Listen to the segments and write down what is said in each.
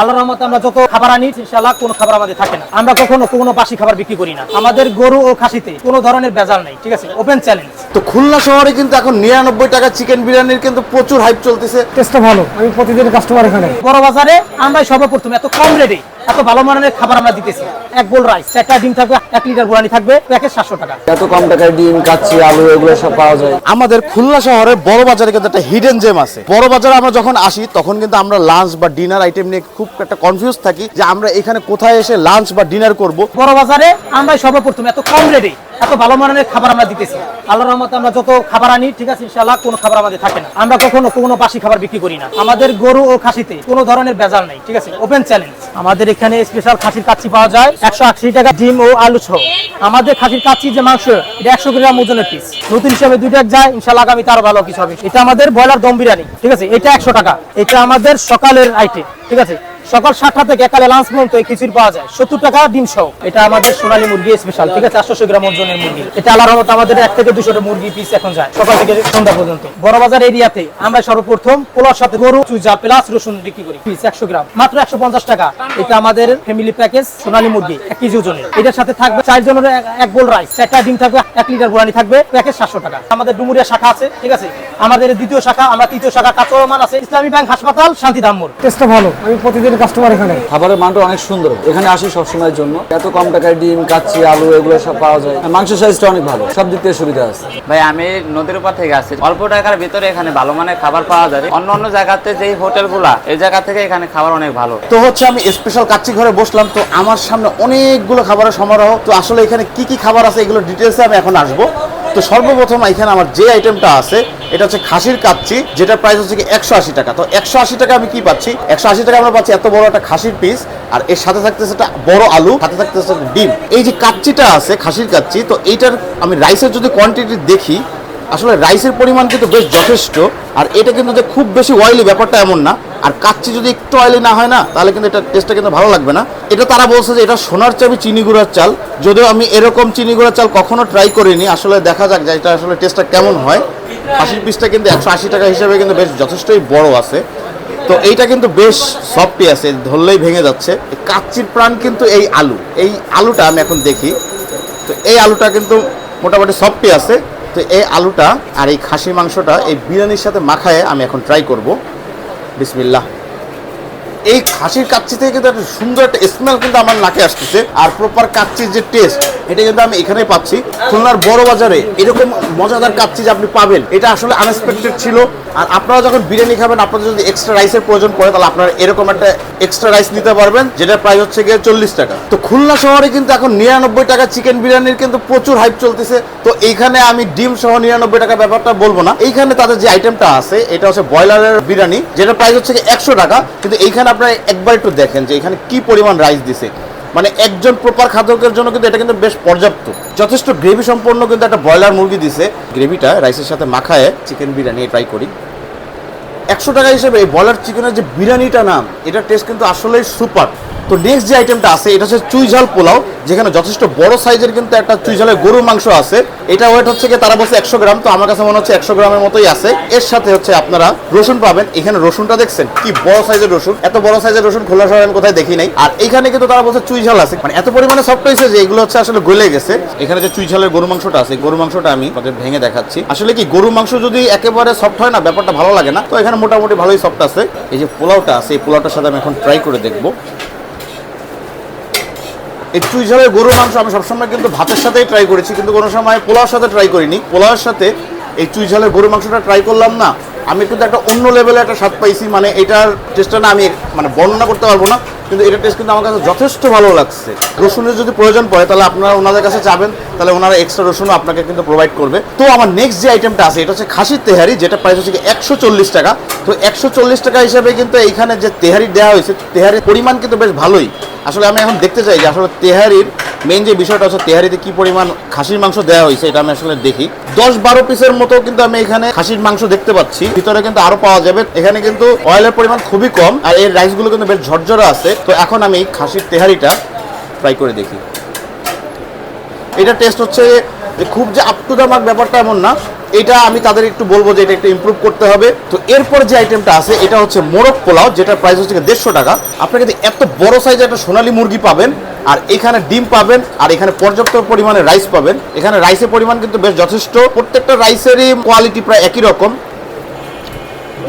আল্লাহর রহমতে আমরা যত খাবার আনি ইনশাআল্লাহ কোনো খাবার আমাদের থাকে না। আমরা কখনো কোনো বাসি খাবার বিক্রি করি না। আমাদের গরু ও খাসিতে কোনো ধরনের বেজাল নেই ঠিক আছে? ওপেন চ্যালেঞ্জ তো খুলনা শহরে কিন্তু এখন নিরানব্বই টাকা চিকেন বিরিয়ানির কিন্তু প্রচুর হাইপ চলতেছে। টেস্টটা ভালো। আমি প্রতিদিন কাস্টমার এখানে। বড় বাজারে আমরা সর্বপ্রথম এত কম রেটে এত ভালো মানের খাবার আমরা দিতেছি। এক বোল রাইস চারটা ডিম থাকবে এক লিটার বুড়ানি থাকবে প্যাকেজ সাতশো টাকা। এত কম টাকায় ডিম কাচ্চি আলু এগুলো সব পাওয়া যায়। আমাদের খুলনা শহরে বড় বাজারে কিন্তু একটা হিডেন জেম আছে। বড় বাজারে আমরা যখন আসি তখন কিন্তু আমরা লাঞ্চ বা ডিনার আইটেম নিয়ে খুব একটা কনফিউজ থাকি যে আমরা এখানে কোথায় এসে লাঞ্চ বা ডিনার করব। বড় বাজারে আমরা সর্বপ্রথম এত কম রেটে এত ভালো মানের খাবার আমরা দিতেছি। আল্লাহর রহমতে আমরা যত খাবার আনি ঠিক আছে ইনশাআল্লাহ কোনো খাবার আমাদের থাকে না। আমরা কখনো কোনো বাসি খাবার বিক্রি করি না। আমাদের গরু ও খাসিতে কোনো ধরনের ভেজাল নেই ঠিক আছে ওপেন চ্যালেঞ্জ আমাদের এখানে স্পেশাল খাসির কাচ্চি পাওয়া যায়। একশো আশি টাকা ডিম ও আলু সহ আমাদের খাসির কাচ্চি যে মাংস, এটা একশো গ্রাম ওজনের পিস নতুন হিসাবে দুইটা যায় ইনশাল্লাহ আগামী আরও ভালো কিছু হবে। এটা আমাদের ব্রয়লার দম বিরিয়ানি, ঠিক আছে? এটা একশো টাকা। এটা আমাদের সকালের আইটেম ঠিক আছে? সকাল সাতটা থেকে একালে লাঞ্চ পর্যন্ত এই খিচুড়ি পাওয়া যায়। সত্তর টাকা ডিম সহ। এটা আমাদের সোনালী মুরগি স্পেশাল ঠিক আছে? চারশো গ্রাম ওজনের মুরগি। এটা আল্লাহর রহমতে আমাদের এক থেকে দুশোটা মুরগি পিস এখন যায়, সকাল থেকে সন্ধ্যা পর্যন্ত। বড় বাজার এরিয়াতে আমরা সর্বপ্রথম পোলার সাথে গরু চুজা প্লাস রসুন বিক্রি করি। পিস একশো গ্রাম। মাত্র একশো পঞ্চাশ টাকা। এটা আমাদের ফ্যামিলি প্যাকেজ সোনালী মুরগি, এক কেজি ওজনের। এটার সাথে থাকবে চার জনের এক- বোল রাইস চারটা ডিম থাকবে, এক লিটার বুড়ানি থাকবে প্যাকেজ সাতশো টাকা। আমাদের ডুমুরিয়া শাখা আছে, ঠিক আছে? আমাদের দ্বিতীয় শাখা, আমরা তৃতীয় শাখা কাঁচমান আছে। ইসলামী ব্যাংক হাসপাতাল, শান্তিধাম মোড়। টেস্টটা ভালো। আমি প্রতিদিন কাস্টমার এখানে। খাবারের মানটা অনেক সুন্দর। এখানে আসি সবসময়ের জন্য। এত কম টাকায় ডিম কাচ্চি আলু এগুলো সব পাওয়া যায়। আর মাংস সাইজটা অনেক ভালো। সব দিক থেকে সুবিধা আছে। ভাই আমি নদীর উপর থেকে আসছি। অল্প টাকার ভিতরে এখানে ভালো মানের খাবার পাওয়া যায় অন্য অন্য জায়গাতে যেই হোটেলগুলা এই জায়গা থেকে এখানে খাবার অনেক ভালো। তো হচ্ছে আমি স্পেশাল কাচ্চি ঘরে বসলাম। তো আমার সামনে অনেকগুলো খাবারের সমারোহ। তো আসলে এখানে কি কি খাবার আছে এগুলো ডিটেলসে আমি এখন আসব। তো সর্বপ্রথম এখানে আমার যে আইটেমটা আছে, এটা হচ্ছে খাসির কাচ্চি যেটা প্রাইস হচ্ছে কি একশো আশি টাকা। তো একশো আশি টাকা আমি কি পাচ্ছি? একশো আশি টাকা আমরা পাচ্ছি এত বড় একটা খাসির পিস আর এর সাথে থাকতেছে একটা বড় আলু, সাথে থাকতেছে ডিম। এই যে কাচ্চিটা আছে, খাসির কাচ্চি, তো এইটার আমি রাইসের যদি কোয়ান্টিটি দেখি, আসলে রাইসের পরিমাণ কিন্তু বেশ যথেষ্ট, আর এটা কিন্তু খুব বেশি অয়েলি ব্যাপারটা এমন না। আর কাচ্চি যদি একটু অয়েলি না হয় না, তাহলে কিন্তু এটা টেস্টটা কিন্তু ভালো লাগবে না। এটা তারা বলছে যে এটা সোনার চাবি, চিনি গুঁড়ার চাল। যদিও আমি এরকম চিনি গুঁড়ার চাল কখনো ট্রাই করিনি, আসলে দেখা যাক যে এটা আসলে টেস্টটা কেমন হয়। খাসির পিসটা কিন্তু একশো আশি টাকা হিসাবে কিন্তু বেশ যথেষ্টই বড় আছে। তো এইটা কিন্তু বেশ সফটই আছে, ধরলেই ভেঙে যাচ্ছে। কাচ্চির প্রাণ কিন্তু এই আলু, এই আলুটা আমি এখন দেখি। তো এই আলুটা কিন্তু মোটামুটি সফটই আছে। তো এই আলুটা আর এই খাসি মাংসটা এই বিরিয়ানির সাথে মাখায় আমি এখন ট্রাই করব। বিসমিল্লাহ। এই খাসির কাচ্চি থেকে কিন্তু একটা সুন্দর একটা স্মেল কিন্তু আমার নাকে আসতেছে। আর প্রপার কাচ্চির যে টেস্ট এটা কিন্তু আমি এখানেই পাচ্ছি। খুলনার বড় বাজারে এরকম মজাদার কাচ্চি যে আপনি পাবেন, এটা আসলে আনএক্সপেক্টেড ছিল। আর আপনারা যখন বিরিয়ানি খাবেন, আপনাদের যদি এক্সট্রা রাইসের প্রয়োজন পড়ে, তাহলে আপনারা এরকম একটা এক্সট্রা রাইস নিতে পারবেন যেটা প্রাইস হচ্ছে গিয়ে চল্লিশ টাকা। তো খুলনা শহরে কিন্তু এখন নিরানব্বই টাকা চিকেন বিরিয়ানির কিন্তু প্রচুর হাইপ চলতেছে। তো এইখানে আমি ডিম সহ নিরানব্বই টাকা ব্যাপারটা বলব না। এইখানে তাদের যে আইটেমটা আছে, এটা হচ্ছে ব্রয়লারের বিরিয়ানি যেটা প্রাইস হচ্ছে একশো টাকা। কিন্তু এইখানে আপনারা একবার একটু দেখেন যে এখানে কি পরিমাণ রাইস দিছে। মানে একজন প্রপার খাদকের জন্য কিন্তু এটা কিন্তু বেশ পর্যাপ্ত। যথেষ্ট গ্রেভি সম্পন্ন কিন্তু একটা ব্রয়লার মুরগি দিছে। গ্রেভিটা রাইসের সাথে মাখায় চিকেন বিরিয়ানি ট্রাই করি। একশো টাকা হিসেবে এই ব্রয়লার চিকেনের যে বিরিয়ানিটা নাম এটা টেস্ট কিন্তু আসলেই সুপার। তো নেক্সট যে আইটেমটা আছে, এটা হচ্ছে চুইঝাল পোলাও, যেখানে যথেষ্ট বড় সাইজের কিন্তু একটা চুইঝালের গরুর মাংস আছে। এটা ওয়েট হচ্ছে কি তারা বলছে একশো গ্রাম, তো আমার কাছে মনে হচ্ছে একশো গ্রামের মতোই আছে। এর সাথে হচ্ছে আপনারা রসুন পাবেন। এখানে রসুনটা দেখছেন, কি বড় সাইজের রসুন। এত বড় সাইজের রসুন খোলা শহরে আমি কোথায় দেখি নাই। আর এখানে কিন্তু তারা বলছে চুই ঝাল আছে। মানে এত পরিমাণে সফট হয়েছে যে এগুলো হচ্ছে আসলে গলে গেছে। এখানে যে চুই ঝালের গরু মাংসটা আছে গরু মাংসটা আমি তাদের ভেঙে দেখাচ্ছি। আসলে কি গরু মাংস যদি একেবারে সফট হয় না, ব্যাপারটা ভালো লাগে না। তো এখানে মোটামুটি ভালোই সফট আছে। এই যে পোলাওটা আছে, এই পোলাওটার সাথে আমি এখন ট্রাই করে দেখব। এই হিসাবে গরুর মাংস আমি সবসময় কিন্তু ভাতের সাথেই ট্রাই করেছি, কিন্তু কোনো সময় পোলাওর সাথে ট্রাই করিনি। পোলাওয়ের সাথে এই চুই ঝালের গরুর মাংসটা ট্রাই করলাম না। আমি কিন্তু একটা অন্য লেভেলে একটা স্বাদ পাইছি মানে এটার টেস্টটা না আমি মানে বর্ণনা করতে পারব না। কিন্তু এটা টেস্ট কিন্তু আমার কাছে যথেষ্ট ভালো লাগছে। রসুনের যদি প্রয়োজন পড়ে, তাহলে আপনারা ওনাদের কাছে যাবেন, তাহলে ওনারা এক্সট্রা রসুনও আপনাকে কিন্তু প্রোভাইড করবে। তো আমার নেক্সট যে আইটেমটা আছে, এটা হচ্ছে খাসির তেহারি, যেটা প্রাইস হচ্ছে একশো চল্লিশ টাকা। তো একশো চল্লিশ টাকা হিসাবে কিন্তু এইখানে যে তেহারি দেওয়া হয়েছে, তেহারির পরিমাণ কিন্তু বেশ ভালোই। আসলে আমি এখন দেখতে চাই যে আসলে তেহারির মেন যে বিষয়টা হচ্ছে তেহারিতে কি পরিমাণ খাসির মাংস দেওয়া হয়েছে, এটা আমি আসলে দেখি। দশ বারো পিসের মতো কিন্তু আমি এখানে খাসির মাংস দেখতে পাচ্ছি। ভিতরে কিন্তু আরও পাওয়া যাবে। এখানে কিন্তু অয়েলের পরিমাণ খুবই কম আর এর রাইসগুলো কিন্তু বেশ ঝরঝরা আছে। তো এখন আমি খাসির তেহারিটা ফ্রাই করে দেখি। এটা টেস্ট হচ্ছে যে খুব যে আপ টু দ্য ব্যাপারটা এমন না, এটা আমি তাদের একটু বলব যে এটা একটু ইম্প্রুভ করতে হবে। তো এরপর যে আইটেমটা আছে, এটা হচ্ছে মোরগ পোলাও যেটা প্রাইস হচ্ছে দেড়শো টাকা। আপনার কিন্তু এত বড় সাইজের একটা সোনালী মুরগি পাবেন, আর এখানে ডিম পাবেন, আর এখানে পর্যাপ্ত পরিমাণে রাইস পাবেন। এখানে রাইসের পরিমাণ কিন্তু বেশ যথেষ্ট। প্রত্যেকটা রাইসেরই কোয়ালিটি প্রায় একই রকম।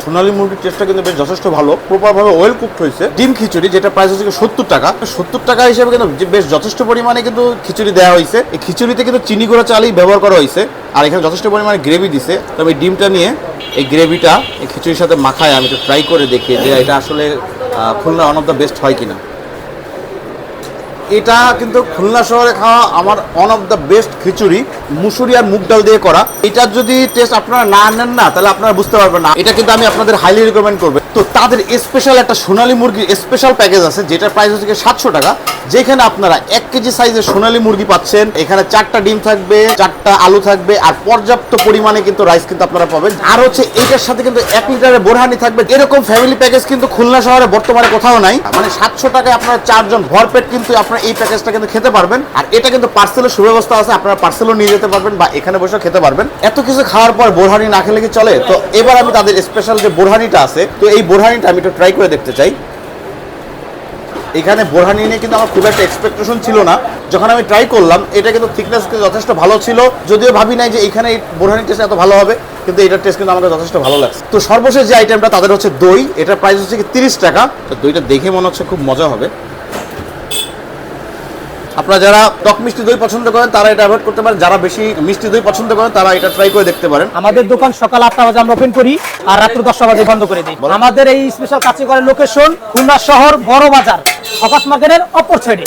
সোনালী মুরগির টেস্টটা কিন্তু বেশ যথেষ্ট ভালো। প্রপার ভাবে ওয়েল কুকড হয়েছে। ডিম খিচুড়ি, যেটা প্রাইস হচ্ছে সত্তর টাকা। সত্তর টাকা হিসেবে কিন্তু বেশ যথেষ্ট পরিমাণে কিন্তু খিচুড়ি দেওয়া হয়েছে। এই খিচুড়িতে কিন্তু চিনি গুঁড়া চালই ব্যবহার করা হয়েছে। আর এখানে যথেষ্ট পরিমাণে গ্রেভি দিছে। তবে ডিমটা নিয়ে এই গ্রেভিটা এই খিচুড়ির সাথে মাখায় আমি একটু ট্রাই করে দেখি যে এটা আসলে Khulna one of the best হয় কিনা। এটা কিন্তু খুলনা শহরে খাওয়া আমার one of the best khichuri. মুসুরি আর মুগ ডাল দিয়ে করা। এটার যদি টেস্ট আপনারা না নেন না, তাহলে আপনারা বুঝতে পারবেন না। এটা কিন্তু আমি আপনাদের হাইলি রিকমেন্ড করব। তো তাদের স্পেশাল একটা সোনালী মুরগির স্পেশাল প্যাকেজ আছে, যেটার প্রাইস হচ্ছে সাতশো টাকা। যেখানে আপনারা এক কেজি সাইজের সোনালী মুরগি পাচ্ছেন। এখানে চারটা ডিম থাকবে, চারটা আলু থাকবে, আর পর্যাপ্ত পরিমাণে কিন্তু রাইস কিন্তু আপনারা পাবেন। আর হচ্ছে এইটার সাথে কিন্তু এক লিটারের বোরহানি থাকবে। এরকম ফ্যামিলি প্যাকেজ কিন্তু খুলনা শহরে বর্তমানে কোথাও নাই। মানে সাতশো টাকায় আপনারা চারজন ভরপেট কিন্তু আপনারা এই প্যাকেজটা কিন্তু খেতে পারবেন। আর এটা কিন্তু পার্সেলের সুব্যবস্থা আছে, আপনারা পার্সেলও নিয়ে যেতে পারবেন বা এখানে বসে খেতে পারবেন। এত কিছু খাওয়ার পর বোরহানি না খেলে কি চলে? তো এবার আমি তাদের স্পেশাল যে বোরহানিটা আছে, তো এই বোরহানিটা আমি একটু ট্রাই করে দেখতে চাই। এখানে বোরহানি নিয়ে কিন্তু আমার খুব একটা এক্সপেকটেশন ছিল না। যখন আমি ট্রাই করলাম, এটা কিন্তু থিকনেস যথেষ্ট ভালো ছিল। যদিও ভাবি নাই যে এখানে এই বোরহানি টেস্ট এত ভালো হবে, কিন্তু এটার টেস্ট কিন্তু আমাকে যথেষ্ট ভালো লাগছে। তো সর্বশেষ যে আইটেমটা তাদের হচ্ছে দই। এটার প্রাইস হচ্ছে কি তিরিশ টাকা। তো দইটা দেখে মনে হচ্ছে খুব মজা হবে। আপনারা যারা টক মিষ্টি দই পছন্দ করেন তারা এটা অ্যাভয়েড করতে পারেন। যারা বেশি মিষ্টি দই পছন্দ করেন তারা এটা ট্রাই করে দেখতে পারেন। আমাদের দোকান সকাল আটটা বাজে আমরা ওপেন করি আর রাত্র দশটা বাজে বন্ধ করে দিই। আমাদের এই স্পেশাল কাছে করে লোকেশন খুলনা শহর বড় বাজার ফকাস মার্কেটের অপর সাইডে